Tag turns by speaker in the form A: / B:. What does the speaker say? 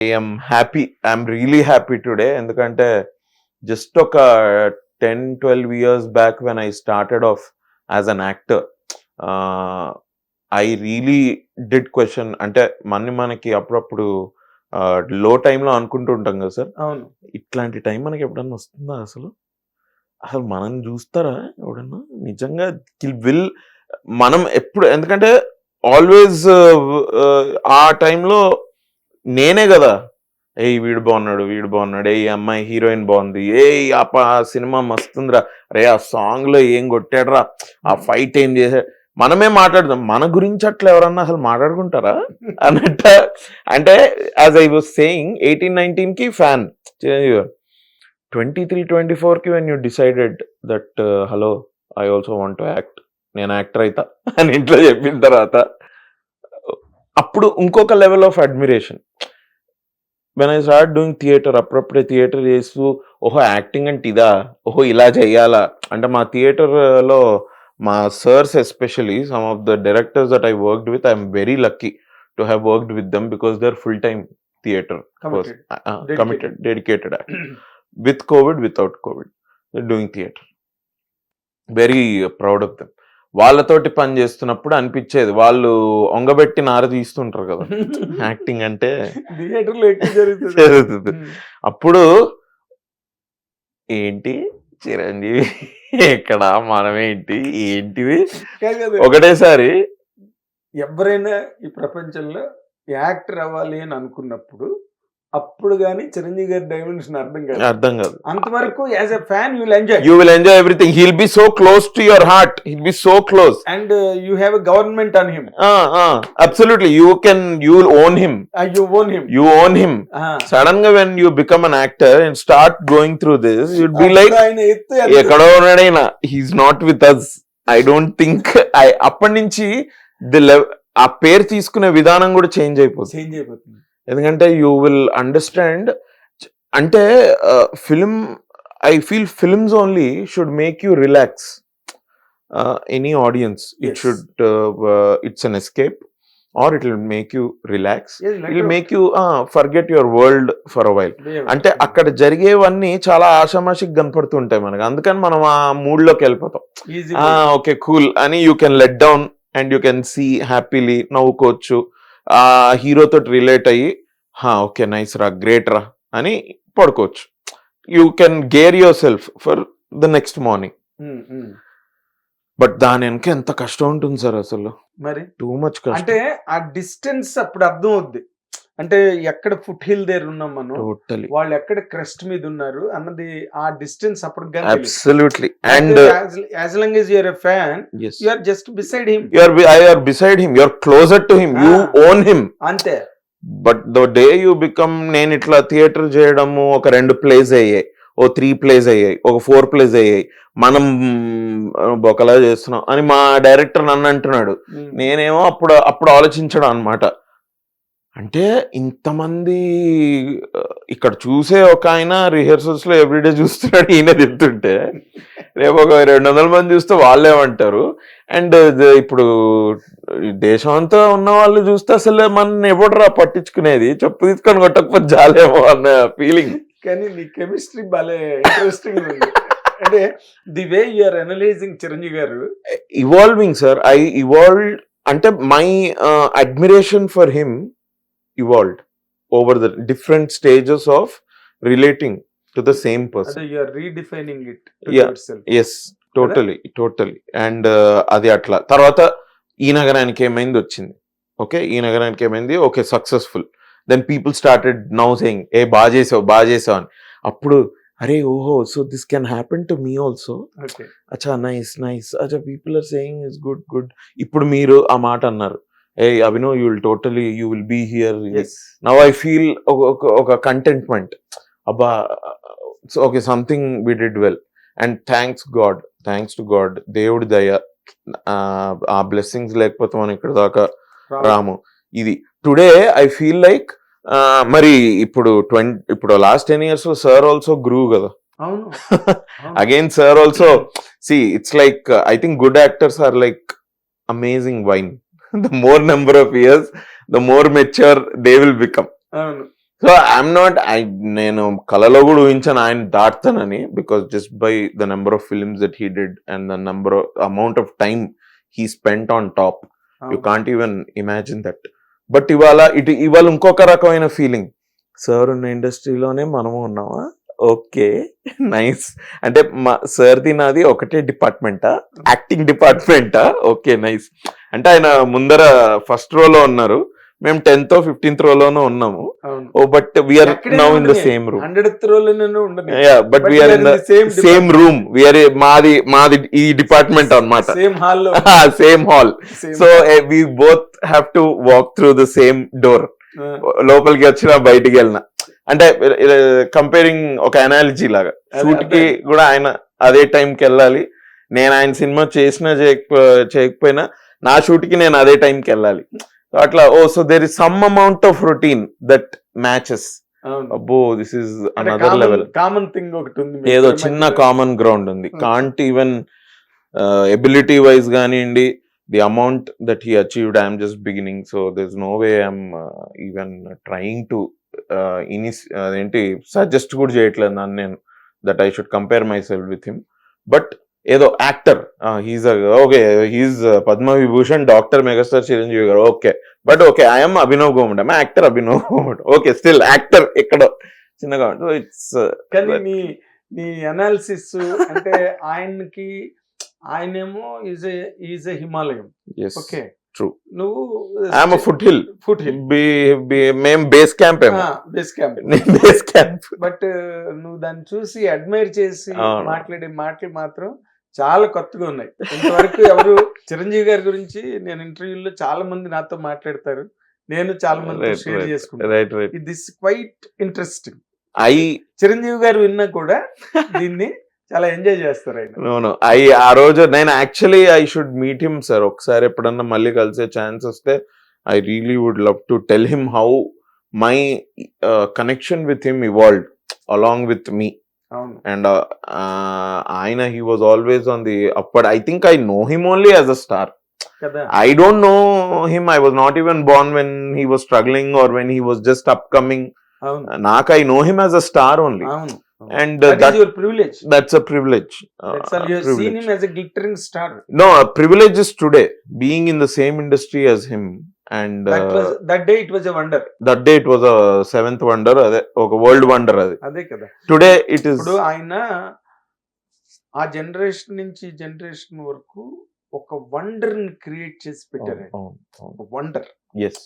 A: I'm happy I'm really happy today ఎందుకంటే just ఒక ten twelve years back when I started off as an actor I really did question అంటే మన మనకి అప్పుడప్పుడు లో టైంలో అనుకుంటూ ఉంటాం కదా సార్
B: అవును.
A: ఇట్లాంటి టైం మనకి ఎప్పుడన్నా వస్తుందా అసలు? అసలు మనం చూస్తారా ఎవడన్నా నిజంగా విల్ మనం ఎప్పుడు ఎందుకంటే ఆల్వేస్ ఆ టైంలో నేనే కదా. ఏ వీడు బాగున్నాడు వీడు బాగున్నాడు. ఏ అమ్మాయి హీరోయిన్ బాగుంది. ఏ ఆ సినిమా మస్తుందిరా. రే ఆ సాంగ్లో ఏం కొట్టాడురా? ఆ ఫైట్ ఏం చేశాడు మనమే మాట్లాడదాం. మన గురించి అట్లా ఎవరన్నా అసలు మాట్లాడుకుంటారా? అన్నట్ట. అంటే as I was saying eighteen నైన్టీన్కి fan. Chiranjeevi garu twenty three twenty ఫోర్కి when you decided that hello I also want to act నేను యాక్టర్ అవుతా అని ఇంట్లో చెప్పిన తర్వాత అప్పుడు ఇంకొక level of admiration when I start doing theatre అప్పుడప్పుడే థియేటర్ చేస్తూ ఓహో యాక్టింగ్ అంటే ఇదా? ఓహో ఇలా చెయ్యాలా అంటే మా థియేటర్లో మా sirs especially some of the directors that I worked with I'm very lucky to have worked with them because they are full time theatre
B: Committed.
A: Committed dedicated with covid without covid doing theatre very proud of them వాళ్ళతోటి పని చేస్తున్నప్పుడు అనిపించేది. వాళ్ళు ఒంగబెట్టి నార తీస్తుంటారు కదా. Acting అంటే
B: థియేటర్లో ఎక్కువ జరుగుతుంది.
A: అప్పుడు ఏంటి చిరంజీవి? ఎక్కడ? మనమేంటి?
B: కదా.
A: ఒకటేసారి
B: ఎవరైనా ఈ ప్రపంచంలో యాక్టర్ అవ్వాలి అని అనుకున్నప్పుడు అప్పుడు కానీ చిరంజీవి గారి డైమెన్షన్ అర్థం కాదు.
A: అర్థం కాదు.
B: అంతవరకు as a fan you will enjoy.
A: You will enjoy everything he'll be so close to your heart he'll be so close
B: and you have a government on him
A: absolutely you can you own him
B: you own him
A: you own him సడన్గా when you become an actor and start going through this you'd be like ఎక్కడో ఉన్నాడైనా he's not with us I don't think I అప్పటి నుంచి the ఆ పేరు తీసుకునే విధానం కూడా change అయిపోతుంది.
B: చేంజ్ అయిపోతుంది.
A: ఎందుకంటే యూ విల్ అండర్స్టాండ్ అంటే film I feel films only should make you relax any audience it. Should it's an escape or it will make you relax it will make you forget your world for a while అంటే అక్కడ జరిగేవన్నీ చాలా ఆషామాషికి కనపడుతుంటాయి మనకి. అందుకని మనం ఆ మూడ్లోకి వెళ్ళిపోతాం okay cool అని you can let down and you can see happily నవ్వుకోవచ్చు. ఆ హీరో తోటి రిలేట్ అయ్యి హా ఓకే నైస్ రా గ్రేట్ రా అని పడుకోవచ్చు. You can gear yourself for the next morning but దాని వెనక ఎంత కష్టం ఉంటుంది సార్ అసలు.
B: మరి?
A: టూ మచ్ కష్టం.
B: అంటే ఆ డిస్టెన్స్ అప్పుడు అర్థం అవుద్ది. అంటే ఎక్కడ ఫుట్ హిల్ దగ్గర ఉన్నాం మనం
A: టోటలీ
B: వాళ్ళు ఎక్కడ క్రెస్ట్ మీద ఉన్నారు అన్నది ఆ డిస్టెన్స్ అప్పుడు.
A: Absolutely and
B: as long you're a fan
A: yes
B: you are just beside him
A: you are I are beside him you are closer to him you
B: Ah.
A: Own him
B: అంతే.
A: But the day you become నేను ఇట్లా theatre చేయడము ఒక రెండు plays అయ్యాయి. ఓ three plays అయ్యాయి. ఒక ఫోర్ ప్లేస్ అయ్యాయి. మనం బొకలా చేస్తున్నాం అని మా డైరెక్టర్ నన్ను అంటున్నాడు. నేనేమో అప్పుడు అప్పుడు ఆలోచించడం అన్నమాట. అంటే ఇంతమంది ఇక్కడ చూసే ఒక ఆయన రిహర్సల్స్లో ఎవ్రీడే చూస్తున్నాడు ఈయన తింటుంటే రేపు ఒక రెండు వందల మంది చూస్తే వాళ్ళేమంటారు అండ్ ఇప్పుడు ఈ దేశం అంతా ఉన్న వాళ్ళు చూస్తే అసలు మన ఎవడరా పట్టించుకునేది? చెప్పు తీసుకొని కొట్టకపోతే జాలేమో అన్న ఫీలింగ్
B: కానీ నీ కెమిస్ట్రీ భలే ఇంట్రెస్టింగ్ ఉంది. అంటే the way you're analysing Chiranjeevi garu.
A: Evolving sir I evolve అంటే my admiration for him evolved over the different stages of relating to the same person
B: అదే you're redefining it
A: Yeah. Yes totally totally and అది అట్లా. తర్వాత ఈ నగరానికి ఏమైంది వచ్చింది? Okay ఈ నగరానికి ఏమైంది? Okay successful then people started now saying ఏ బాగా చేసావు బాగా చేసావు అని. అప్పుడు అరే ఓహో so this can happen to me also అచ్చా నైస్ నైస్ అచ్చా people are saying is good good ఇప్పుడు మీరు ఆ మాట అన్నారు. ఏ Abhinav you will totally you will be here now I feel ఒక కంటెంట్మెంట్ అబ్బా okay something we did well and thanks God thanks to God దేవుడి దయ ఆ, బ్లెస్సింగ్స్ లేకపోతే మనం ఇక్కడ దాకా రాము. ఇది టుడే ఐ ఫీల్ లైక్ మరి ఇప్పుడు ట్వంటీ ఇప్పుడు లాస్ట్ టెన్ ఇయర్స్లో సార్ ఆల్సో గ్రూ కదా. Again sir also see it's like I think good actors are like amazing wine the more number of years the more mature they will become so I'm not I నేను కళలో కూడా ఊహించాను ఆయన దాటుతానని because just by the number of films that he did and the number amount of time he spent on top you can't even imagine that but ఇవాళ ఇటు ఇవాళ ఇంకొక రకమైన ఫీలింగ్ సార్ ఉన్న ఇండస్ట్రీలోనే మనము ఉన్నామా? ఓకే నైస్ అంటే మా సార్ది నాది ఒకటే డిపార్ట్మెంటా యాక్టింగ్ డిపార్ట్మెంటా ఓకే నైస్ అంటే ఆయన ముందర ఫస్ట్ రోలో ఉన్నారు. మేము టెన్త్ ఫిఫ్టీన్త్ రోలోనూ ఉన్నాము. ఓ but we're now in the same room
B: hundred
A: but we're in the same room we're మాది మాది ఈ డిపార్ట్మెంట్ అన్నమాట
B: సేమ్ హాల్లో
A: same hall so we both have to walk through the same door లోపలికి వచ్చినా బయటికి వెళ్ళిన. అంటే కంపేరింగ్ ఒక అనాలజీ లాగా.
B: షూట్కి.
A: కూడా ఆయన అదే టైంకి వెళ్ళాలి. నేను ఆయన సినిమా చేసినా చేయకపో చేయకపోయినా నా షూట్కి నేను అదే టైంకి వెళ్ళాలి. అట్లా ఓ so there is some amount of routine that matches అబ్బో this is another level
B: common thing ఒకటి ఉంది
A: ఏదో చిన్న. కామన్ గ్రౌండ్ ఉంది. కాంట్ ఈవెన్ ఎబిలిటీ వైజ్ కానివ్వండి the amount that he achieved I'm just beginning so this no way I'm even trying to ఇనిస్ అదేంటి suggest కూడా చేయట్లేదు నన్ను నేను that I should compare myself with him but ఏదో actor. He's okay he's Padma Vibhushan doctor megastar Chiranjeevi garu. Okay. But okay I'm Abhinav Gomatam I'm actor Abhinav Gomatam okay still actor ఎక్కడో చిన్నగా it's
B: కానీ నీ నీ analysis అంటే ఆయనకి ఆయనేమో is is a Himalayam okay
A: True.
B: నువ్వు
A: I'm foot hill
B: foot hill
A: మేము base camp
B: base camp
A: base camp
B: but నువ్వు దాన్ని చూసి అడ్మైర్ చేసి. మాట్లాడే మాటలు మాత్రం చాలా కొత్తగా ఉన్నాయి. ఇంతవరకు ఎవరు చిరంజీవి గారి గురించి నేను ఇంటర్వ్యూలో చాలా మంది నాతో మాట్లాడతారు. నేను చాలా మంది షేర్ చేసుకుంటాను. This quite interesting
A: I
B: Chiranjeevi garu విన్నా కూడా దీన్ని చాలా ఎంజాయ్ చేస్తారు ఆయన.
A: ఐ ఆ రోజు నేను actually I should meet him sir ఒకసారి ఎప్పుడన్నా మళ్ళీ కలిసే ఛాన్స్ వస్తే I really would love to tell him how my connection with him evolved along with me and ఆయన he was always on the upped I think I know him only as a star
B: కదా
A: I don't know him. I was not even born when he was struggling or when he was just upcoming.
B: అవును
A: Nak, I know him as a star only.
B: అవును
A: And uh,
B: that
A: that,
B: is your privilege
A: that's a privilege. Uh,
B: that's all you seen
A: privilege.
B: Him as a glittering star
A: No, a privilege is today being in the same industry as And
B: that that day it a wonder
A: that day it was a seventh wonder, అదే ఒక world wonder. అది.
B: అదే కదా
A: Today it is.
B: ఇప్పుడు ఆయన ఆ generation నుంచి generation వరకు ఒక వండర్ని క్రియేట్ చేసి పెట్టారు వండర్
A: Yes.